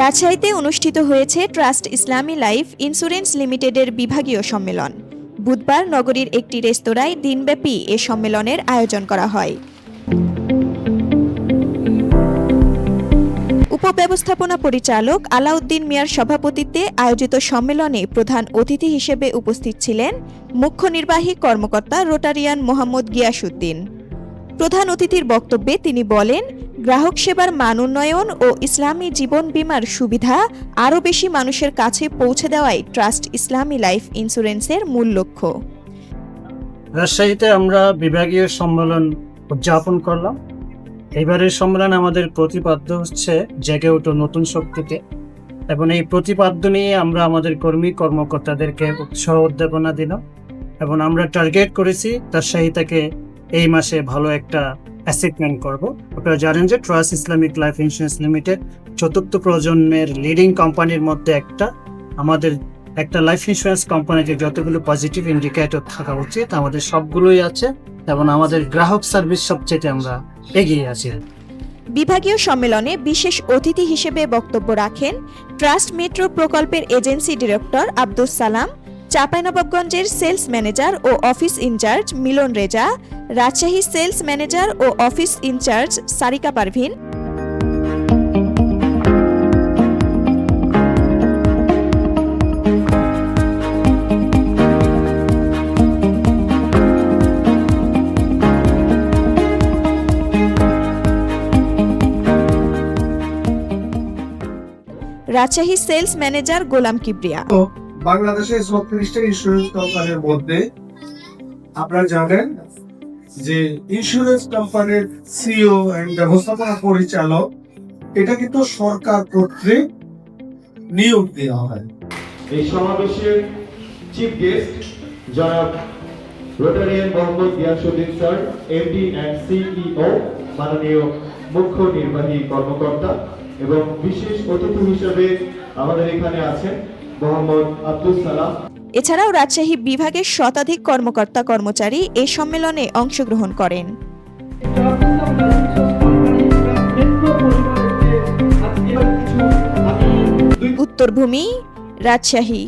রাজশাহীতে অনুষ্ঠিত হয়েছে ট্রাস্ট ইসলামী লাইফ ইন্স্যুরেন্স লিমিটেডের বিভাগীয় সম্মেলন। বুধবার নগরীর একটি রেস্তোরাঁয় দিনব্যাপী এ সম্মেলনের আয়োজন করা হয়। উপব্যবস্থাপনা পরিচালক আলাউদ্দিন মিয়ার সভাপতিত্বে আয়োজিত সম্মেলনে প্রধান অতিথি হিসেবে উপস্থিত ছিলেন মুখ্য নির্বাহী কর্মকর্তা রোটারিয়ান মোহাম্মদ গিয়াসুদ্দিন। প্রধান অতিথির বক্তব্যে তিনি বলেন, গ্রাহক সেবার মান উন্নয়ন ও ইসলামী জীবন বীমার সুবিধা আরও বেশি মানুষের কাছে পৌঁছে দেওয়াই ট্রাস্ট ইসলামী লাইফ ইন্স্যুরেন্সের মূল লক্ষ্য। রাজশাহীতে আমরা বিভাগীয় সম্মেলন উদযাপন করলাম। এবারের সম্মেলন আমাদের প্রতিপাদ্য হচ্ছে জেগে ওঠো নতুন শক্তিতে এবং এই প্রতিপাদ্য নিয়ে আমরা আমাদের কর্মী কর্মকর্তাদেরকে উৎসাহ উদ্দীপনা দিলাম এবং আমরা টার্গেট করেছি রাজশাহীটাকে এই মাসে ভালো একটা অ্যাসিটমেন্ট করব। আপনারা জানেন যে Trust Islamic Life Insurance Limited চতুর্থ প্রজন্মের লিডিং কোম্পানির মধ্যে একটা। আমাদের একটা লাইফ ইন্স্যুরেন্স কোম্পানিতে যতগুলো পজিটিভ ইন্ডিকেটর থাকা উচিত, আমাদের সবগুলোই আছে এবং আমাদের গ্রাহক সার্ভিস সবচেয়ে আমরা এগিয়ে আছি। বিভাগীয় সম্মেলনে বিশেষ অতিথি হিসেবে বক্তব্য রাখেন ট্রাস্ট মেট্রো প্রকল্পের এজেন্সি ডিরেক্টর আব্দুস সালাম চাঁপাইনবাবগঞ্জের sales manager O office in charge Milon Reza, Rajshahi sales manager O office in charge Sarika Parvin. Rajshahi sales manager Golam Kibria. তো বাংলাদেশের ছত্রিশটা ইন্স্যুরেন্স কোম্পানির মধ্যে আপনারা জানেন যে ইন্স্যুরেন্স কোম্পানির সিও এন্ড ব্যবস্থাপনা পরিচালক, এটা কিন্তু সরকার কর্তৃক নিয়োগ দেওয়া হয়। এই সমাবেশের চিফ গেস্ট জনাব Rotarian Mohammad Giasuddin sir MD and CEO মাননীয় মুখ্য নির্বাহী কর্মকর্তা এবং বিশেষ অতিথি হিসেবে আমাদের এখানে আছেন। মোহাম্মদ আব্দুল সালাম। এছাড়াও রাজশাহী বিভাগের শতাধিক কর্মকর্তা কর্মচারী এ সম্মেলনে অংশগ্রহণ করেন। উত্তরভূমি, রাজশাহী।